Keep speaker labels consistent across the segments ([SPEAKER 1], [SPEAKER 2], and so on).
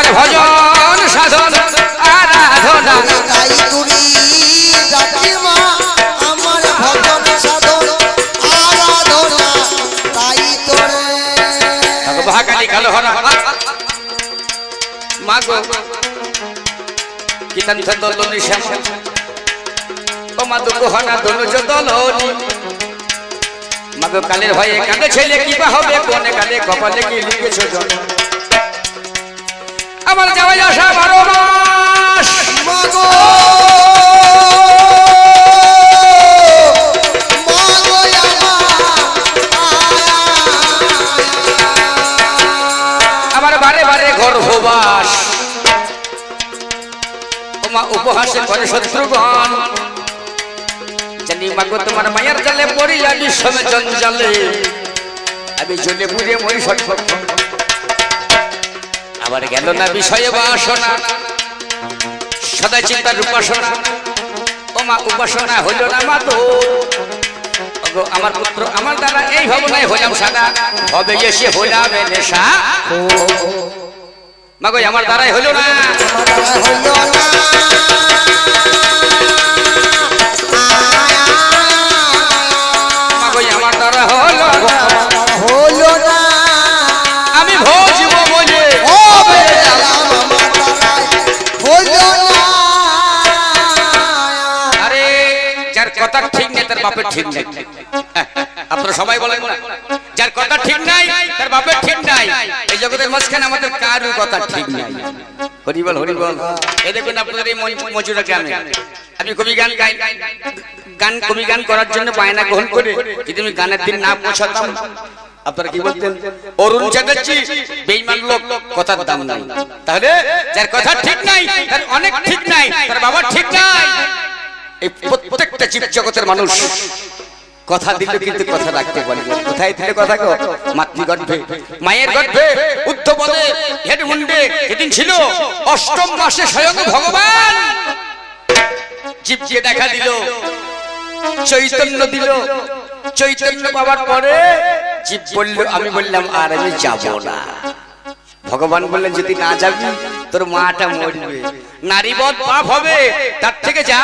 [SPEAKER 1] আমার ভজন সাধন আরাধনা।
[SPEAKER 2] তাই তুরি ডাকি মা আমার ভজন সাধন আরাধনা তাই তোরে
[SPEAKER 1] মহাকালী কালো হরা মাগো কিতান দলনি শ্যাম। ও মা দুঃখ হনা দনুজ দলনি। মাগো কালের ভয়ে কাঁদে ছেলে কি বা হবে কোনে কালে কপালে কি লিখেছো জন আমার যাওয়াই আসা বারো মাস। আমার বারে বারে গর্ভবাস। ওমা উপহাসে করে শত্রুগণ জানি মাগো তোমার মায়ের জালে পড়িয়া বিশ্বমে জঞ্জালে। আমি জলে পুড়ে মই সটফট আবার গেল না বিষয়ে বাসনা সদা চিন্তার উপাসনা। ওমা উপাসনা হইল না মা তো। আমার পুত্র আমার দ্বারা এই ভাবনায় হইলাম সাদা। হবে এসে হইলাম এ নেশা। মাগো আমার দ্বারাই হইল না। তার বাপের ঠিক নেই। আপনারা সবাই বলেন না, যার কথা ঠিক নাই, তার বাপের ঠিক নাই। এই জগতের মাঝখানে আমাদের কারোর কথা ঠিক নাই। হরিবল হরিবল এই দেখুন আপনাদের এই মজুরা গ্রামে। আমি কবি গান গাই গান কবি গান করার জন্য বায়না গ্রহণ করে যদি আমি গানের দিন না পৌঁছাতাম, আপনারা কি বলতেন? অরুণ চ্যাটার্জি, বেইমান লোক, কথার দাম নাই। তাহলে যার কথা ঠিক নাই, তার অনেক ঠিক নাই, তার বাবা ঠিক নাই। এই প্রত্যেকটা জীব জগতের মানুষ কথা দিলে কিন্তু কথা রাখতে পারে। কোথায় দিলে কথা গো? মাতৃগর্ভে। মায়ের গর্ভে উদ্ধপদে হেড মুন্ডে এদিন ছিল অষ্টম মাসে স্বয়ং ভগবান। জীবকে দেখা দিল, চৈতন্য দিল। চৈতন্য পাওয়ার পরে জীব বলল, আমি বললাম, আর আমি যাব না। ভগবান বললেন, যদি না যাবি তোর মাটা মরবে। নারীবধ পাপ হবে তার থেকে যা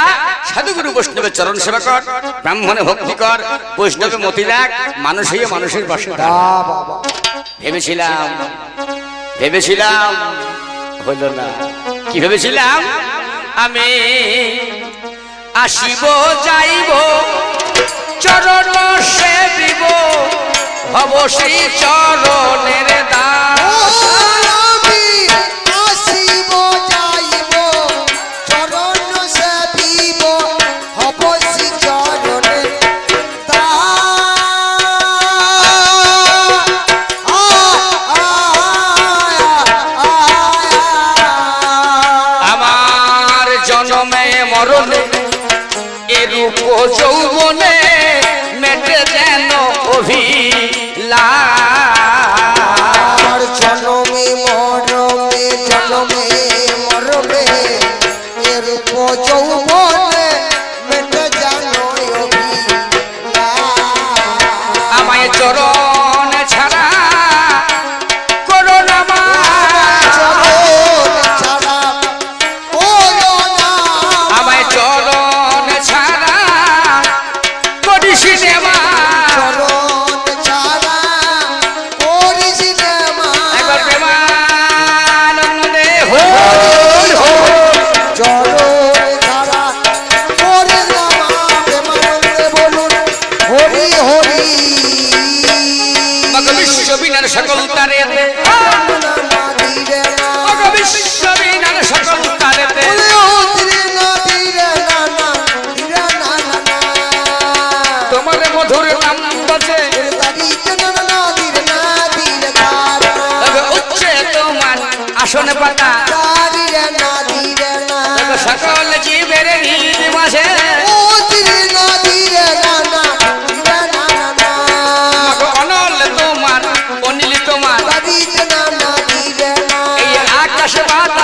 [SPEAKER 1] সাধুগুরু বৈষ্ণবের চরণ সেবা কর ব্রাহ্মণে ভক্তি কর বৈষ্ণবে মতি রাখ মানুষ হয়ে মানুষের পাশে। ভেবেছিলাম ভেবেছিলাম হইল না। কি ভেবেছিলাম? আমি আসিব যাইব চরণ সেবিব হব সেই চরণের দাস। মরণে এরূপ যৌবনে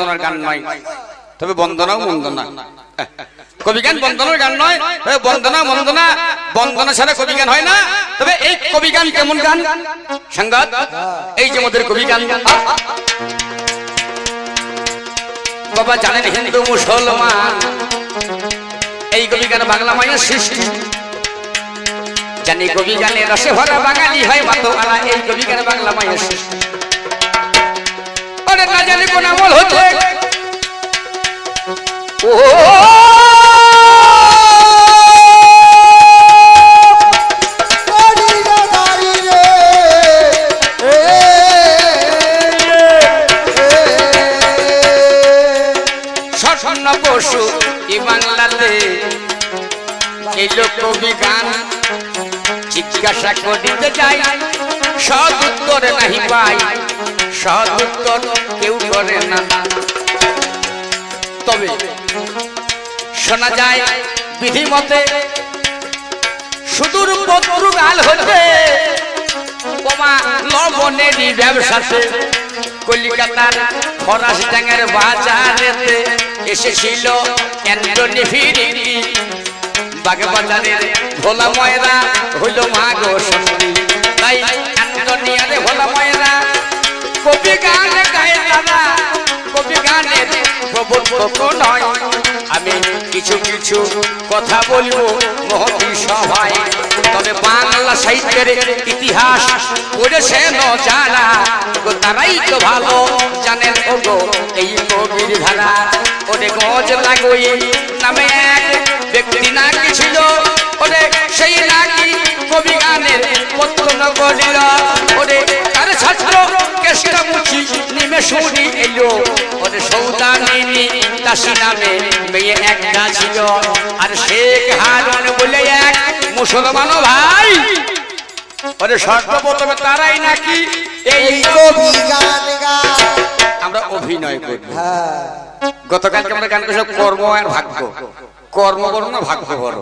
[SPEAKER 1] বন্দনার গান নয়। তবে বন্দনাও বন্দনা কবি গান বন্দনার গান নয়, তবে বন্দনা বন্দনা বন্দনা ছাড়া কবি গান হয় না। তবে এই কবি গান কেমন গান? সংগাত এই যে আমাদের কবি গান। বাবা জানেন হিন্দু, মুসলমান, এই কবি গান বাংলা মায়ের সৃষ্টি। জানি কবি গানে রসে ভরা বাঙালি হয় মাতোয়ালা এই কবি গান বাংলা মায়ের সৃষ্টি। ওরে না জানি কোন আমল হচ্ছে। ও! স্বর্ণ পশু এই বাংলাতে এই লোক কবি গান জিজ্ঞাসা করিতে যাই সদ উত্তর নাহি পাই। সদ উত্তর কেউ করে না। তবে শোনা যায় বিধি মতে সুদূর পত্রগাল হতে বোমা লবণেরই ব্যবসাতে কলিকাতার ফরাস ট্যাঙের বাজারেতে এসেছিল অ্যান্টনি ফিরিঙ্গি বাগে বাজারের ভোলা ময়রা হইল মা গো সত্যি। তাই অ্যান্টনিয়ারে ভোলা ময়রা কবি গান গায়ে তারা কবি গানের প্রবর্তক নয় আমি কিছু কিছু কথা বলব মহতি সভায়। তবে বাংলা সাহিত্যের ইতিহাস পড়েছেন যারা তারাই তো ভালো জানেন, ও গো, এই কবির ধারা। ওরে গজ লাগই নামে এক ব্যক্তি নাকি ছিল। ওরে সেই নাকি কবি গানের পত্তন করিল ওরে তার ছাত্র কেষ্টমুখী নিমে শুনি এলো। ওরে সৌদামিনী দাসী নামে মেয়ে একটা ছিল। আর শেখ হারুন বলে, এক মুসলমান ভাই। ওরে সর্বপ্রথমে তারাই নাকি এই আমরা অভিনয় করি গতকালকে আমরা গান করেছিলাম কর্ম আর ভাগ্য। কর্ম না, ভাগ্য বড়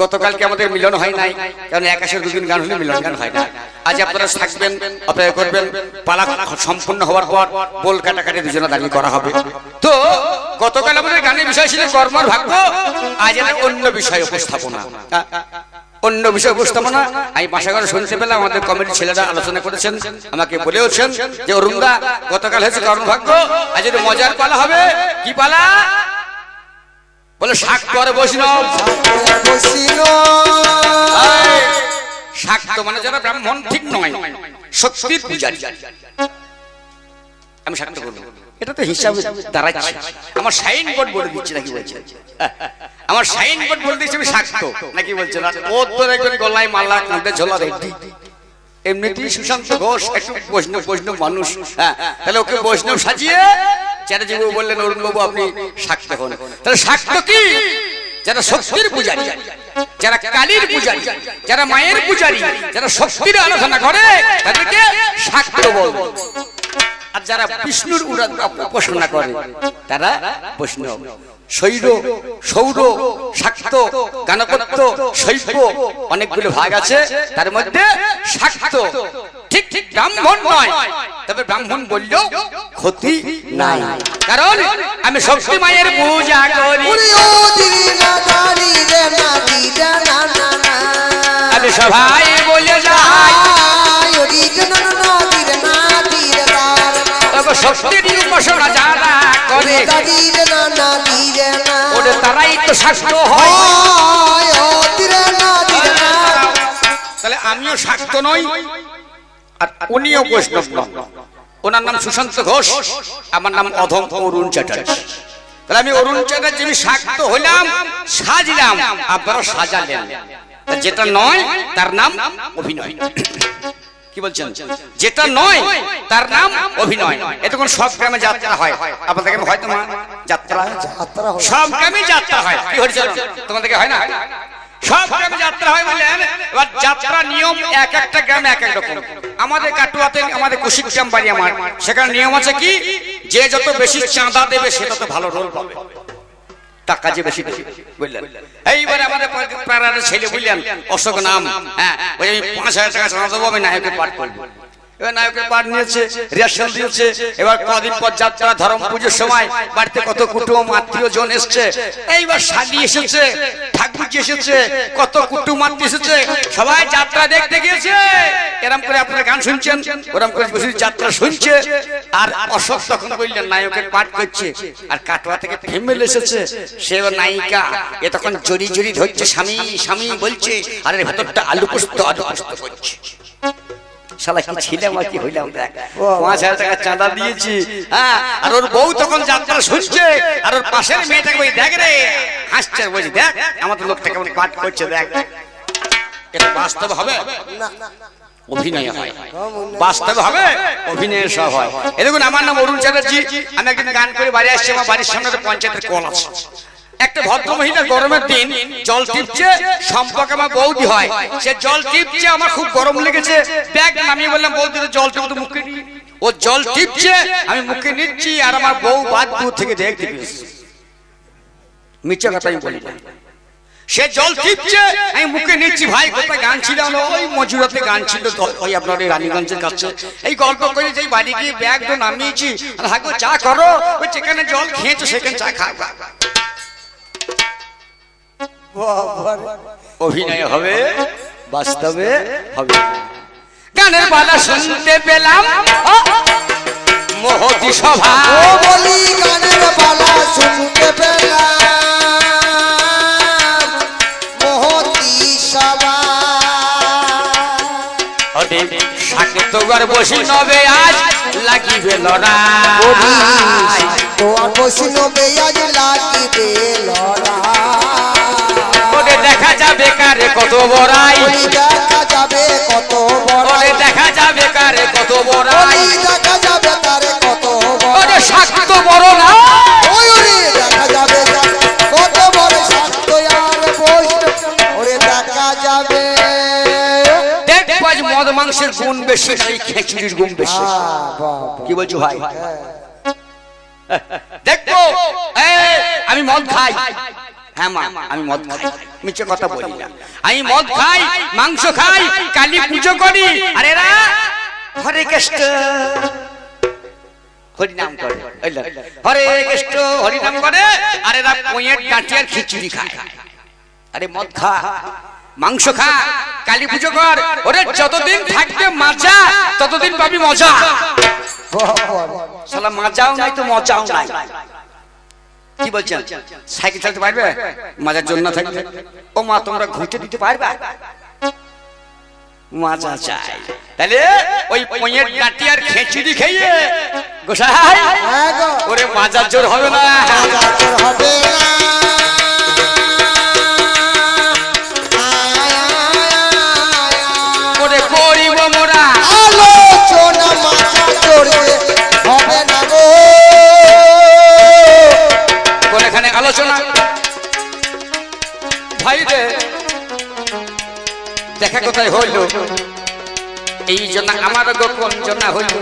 [SPEAKER 1] গতকালকে আমাদের মিলন হয় নাই, কারণ একাশের দুদিন গান হলে মিলন গান হয় না। আজ আপনারা থাকবেন, অপেক্ষা করবেন, পালা সম্পূর্ণ হওয়ার পর বোল কাটাকাটি দুজনে দাঁড়িয়ে করা হবে। তো গতকাল আমাদের গানের বিষয় ছিল কর্ম আর ভাগ্য, আজ অন্য বিষয় উপস্থাপনা। অন্য বিষয় উপস্থাপনা, আমি বাসা করে শুনতে পেলাম আমাদের কমিটির ছেলেরা আলোচনা করেছেন, আমাকে বলেওছেন যে, অরুণদা, গতকাল হয়েছে কর্মভাগ্য আজ মজার পালা হবে। কি পালা? বলে শাক করে বৈষ্ণব এই, শাক্ত মানে যারা ব্রাহ্মণ ঠিক নয়। শক্তির পূজারি। আমি শাক্ত করব। এটা তো হিসাবে দাঁড়াচ্ছে। আমার সাইন বোর্ড বলে দিচ্ছে নাকি বলছে? আমার সাইন বোর্ড বলে দিচ্ছে আমি শাক্ত নাকি বলছে না? ও তো একজন গলায় মালা কাঁধে ঝোলা রেডি। এমনিতেই সুশান্ত ঘোষ একটু বৈষ্ণব বৈষ্ণব মানুষ। হ্যাঁ তাহলে ওকে বৈষ্ণব সাজিয়ে চ্যাটার্জি বাবু বললেন অরুণ বাবু আপনি শাক্ত হন। তাহলে শাক্ত কি? যারা শক্তির পূজারী যারা কালীর পূজারী যারা মায়ের পূজারী যারা শক্তির আলোচনা করে তাদেরকে শাক্ত বল। আর যারা বিষ্ণুর উপাসনা করে তারা বৈষ্ণব। শৈর সৌর শাক্ত গানপত্য শৈব অনেকগুলো ভাগ আছে। তার মধ্যে শাক্ত। ঠিক ঠিক ব্রাহ্মণ নয়। তবে ব্রাহ্মণ বললেও ক্ষতি নাই। কারণ আমি শক্তি মায়ের পূজা করি। আমি সবাই বলে যাই। তবে তারাই তো শাক্ত হয়। তাহলে আমিও শাক্ত নই আর উনিও বৈষ্ণব নন। ওনার নাম সুশান্ত ঘোষ আমার নাম অধম অরুণ চ্যাটার্জি। তাহলে আমি অরুণ চ্যাটার্জি আমি শাক্ত হইলাম সাজলাম আপনারা সাজালেন। যেটা নয় তার নাম অভিনয়। কি বলছেন? যেটা নয়, তার নাম অভিনয়। এতক্ষণ সব গ্রামে যাত্রা হয়? আপনাদের হয়তো মা যাত্রা সব গ্রামে যাত্রা হয়। কি হয়েছে? তোমাদেরকে হয় না? সব গ্রামে যাত্রা হয় বলেন এবার যাত্রা নিয়ম এক একটা গ্রামে এক এক রকম। আমাদের কাটুয়াতে, আমাদের কুশিক বাড়ি আমার। সেখানে নিয়ম আছে কি? যে যত বেশি চাঁদা দেবে, সে তত ভালো রোল পাবে। টাকা কাজে বেশি বুঝলেন? এইবারে আমাদের পাড়ার ছেলে বুঝলেন, অশোক নাম হ্যাঁ ওই আমি পাঁচ হাজার টাকা চাঁদা দেবো, আমি নায়কের পাঠ করব। নায়কের নিয়েছে কদিন পর যাত্রা, ধর্ম পুজোর সময় বাড়িতে কত কুটুম এইবার এসেছে এসেছে, কত কুটুম এসেছে। সবাই যাত্রা এরম করে গান শুনছেন যাত্রা শুনছে। আর অশোক তখন বললেন, নায়কের পাঠ করছে। আর কাটোয়া থেকে ফেমেল এসেছে। সে নায়িকা, এ তখন জড়ি জড়ি ধরছে, স্বামী স্বামী, বলছে, আর এর ভেতরটা আলু পোস্ত আলু পোস্ত করছে। শালা কি ছিলাম আর কি হইলাম? দেখ। পাঁচ হাজার টাকা চাঁদা দিয়েছি। হ্যাঁ আর ওর বউ তখন যাত্রা শুনছে। আর ওর পাশের মেয়েটাকে দেখ রে হাসছে বলছি দেখ আমাদের লোকটা কেমন পাঠ করছে দেখ। এটা বাস্তব হবে?
[SPEAKER 2] না
[SPEAKER 1] অভিনয় হয়। বাস্তবে হবে? অভিনয়ের সব হয়। এ দেখুন আমার নাম অরুণ চ্যাটার্জি। আমি একদিন গান করে বাড়ি আসছি আমার বাড়ির সামনে পঞ্চায়েতের কল আছে। একটা ভদ্র মহিলা গরমের দিন জল টিপছে, সম্পর্ক আমার বৌদি হয়। সে জল টিপছে, আমার খুব গরম লেগেছে। ব্যাগ নামিয়ে বললাম, বৌদি জল টিপে তো মুখে ও জল টিপছে, আমি মুখে নিচ্ছি, আর আমার বউ বাদ দূর থেকে দেখ দিবি মিথ্যা কথা আমি বলি সে জল টিপছে, আমি মুখে নিচ্ছি। ভাই, কোথায় গান ছিল? ওই মজুরাতে গান ছিল ওই আপনার রানীগঞ্জের কাছে। এই গল্প করে যেই বাড়ি গিয়ে ব্যাগ তো নামিয়েছি, আর হাগো চা করো, ওই যেখানে জল খেয়েছো, সেখানে চা খাও। অভিনয় হবে বাস্তবে হবে। গানের বালা শুনতে পেলাম। মোহতি সভা।
[SPEAKER 2] ও বলি গানের বালা শুনতে পেলাম। মোহতি সভা।
[SPEAKER 1] ওরে সাকে বসি নবে আজ লাগিবে লড়াই।
[SPEAKER 2] তোমার বৈষ্ণবে আজ লাগিবে লড়াই।
[SPEAKER 1] দেখা যাবে কারে কত বড়াই?
[SPEAKER 2] দেখা যাবে কত
[SPEAKER 1] দেখা যাবে কারে কত বড়াই?
[SPEAKER 2] দেখা যাবে তারে কত বড়
[SPEAKER 1] শাক্ত বড় না?
[SPEAKER 2] ওরে দেখা যাবে কত বড় শান্ত আর বৈষ্ণব ওরে দেখা যাবে।
[SPEAKER 1] দেখব আজ মদ মাংসের গুণ বেশি নাই খেচুড়ির গুণ বেশি। কি বলছো ভাই?
[SPEAKER 2] হ্যাঁ।
[SPEAKER 1] আমি মদ খাই। হ্যাঁ মা আমি মদ খাই মিছে কথা বলি না আমি মদ খাই মাংস খাই কালী পুজো করি আর এরা হরে কৃষ্ণ হরিনাম করে হরে কৃষ্ণ হরিনাম করে আর পয়ের ডাঁটিয়ার খিচুড়ি খায় আরে মদ খা মাংস খা কালী পুজো কর ওরে যতদিন থাকবে মাজা ততদিন পাবি মজা। শালা মাজাও নাই তো মজাও নাই কি বলছেন? সাইকেল চালাতে পারবে? মাজার জন্য থাকবে? ও মা তোমরা ঘুরতে দিতে পারবে? মাজা চাই। তাহলে ওই পয়ের কাটি আর খেচুড়ি খেয়ে গোসাই
[SPEAKER 2] হ্যাঁ
[SPEAKER 1] ওরে মাজার জোর হবে না?
[SPEAKER 2] যাচর হবে না। আলোচনা
[SPEAKER 1] ভাই রে, দেখা কোথায় হইল? এই জন্য আমার গোপন জনা হইল।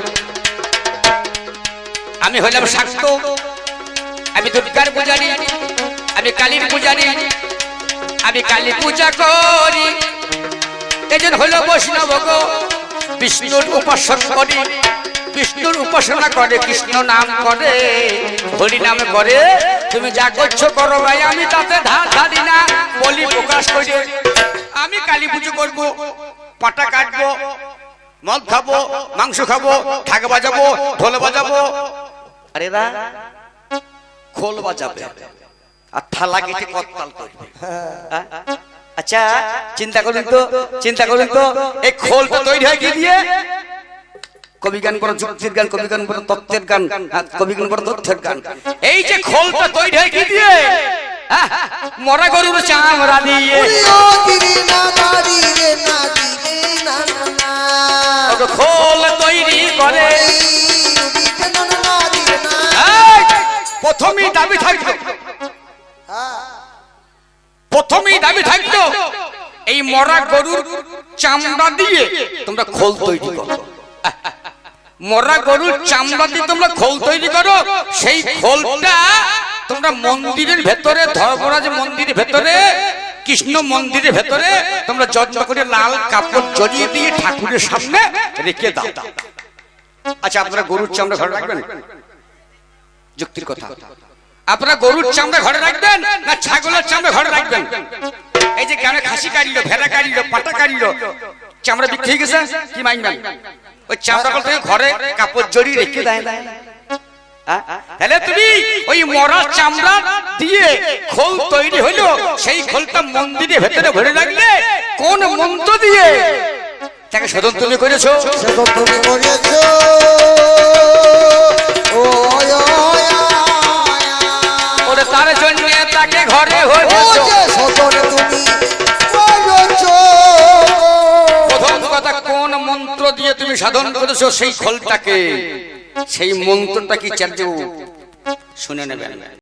[SPEAKER 1] আমি হইলাম শাক্ত। আমি দুর্গার পূজারি। আমি কালীর পূজারি। আমি কালী পূজা করি। এজন হইল বৈষ্ণব গো। বিষ্ণুর উপাসন করি। বিষ্ণুর উপাসনা করে, কৃষ্ণ নাম করে, হরি নাম করে। তুমি যা করছ করো ভাই, আমি তাতে ধার ধারি না। বলি প্রকাশ করি, আমি কালী পুজো করব, পাটা কাটবো, মদ খাব, মাংস খাব ঠাক বাজাবো, ঢোল বাজাবো। আরে রা খোল বাজাবে, আর থালা কেটে কত্তাল করবে? আচ্ছা চিন্তা করুন তো, চিন্তা করুন তো, এই খোলটা তৈরি হয় কি দিয়ে? কবি গান করো যুক্তির গান কবি গান করো তত্ত্বের গান হ্যাঁ, কবি গান করো তথ্যের গান। এই যে খোলটা তৈরি হয় কি দিয়ে? হ্যাঁ, মরা গরুর চামড়া দিয়ে।
[SPEAKER 2] প্রিয় দিদি না দাদি রে না দিদি না না না।
[SPEAKER 1] ওকে খোল তৈরি করে। প্রথমেই দাবি থাকতো
[SPEAKER 2] হ্যাঁ
[SPEAKER 1] প্রথমেই দাবি থাকতো এই এই মরা গরুর চামড়া দিয়ে তোমরা খোল তৈরি করো। মরা গরুর চামড়া দিয়ে তোমরা খোল তৈরি করো। সেই খোলটা তোমরা মন্দিরের ভেতরে ধর্মরাজ মন্দিরের ভেতরে কৃষ্ণ মন্দিরের ভেতরে তোমরা যত্ন করে লাল কাপড় জড়িয়ে দিয়ে ঠাকুরের সামনে রেখে দাও। আচ্ছা আপনারা গরুর চামড়া ঘরে রাখবেন? যুক্তির কথা। আপনারা গরুর চামড়া ঘরে রাখবেন না ছাগলের চামড়া ঘরে রাখবেন? এই যে কেন খাসি কাটিল ভেড়া কাটিল পাটা কাটিল চামড়া বিক্রি হয়ে গেছে? কি মাইনবেন ওই চামড়া থেকে ঘরে কাপড় জড়িয়ে রেখে দেয়? তাহলে তুমি ওই মরা চামড়া দিয়ে খোল তৈরি হইল সেই খোলটা ভেতরে ভরে রাখলে কোন মন্ত্র দিয়ে তাকে শোধন তুমি করেছ?
[SPEAKER 2] তো তুমি করেছ।
[SPEAKER 1] ওরে তার জন্য তাকে ঘরে হয়েছো
[SPEAKER 2] যে তুমি
[SPEAKER 1] মন্ত্র দিয়ে তুমি সাধন করেছ সেই ফলটাকে সেই মন্ত্রটা কি চার্য? শুনে নেবেন।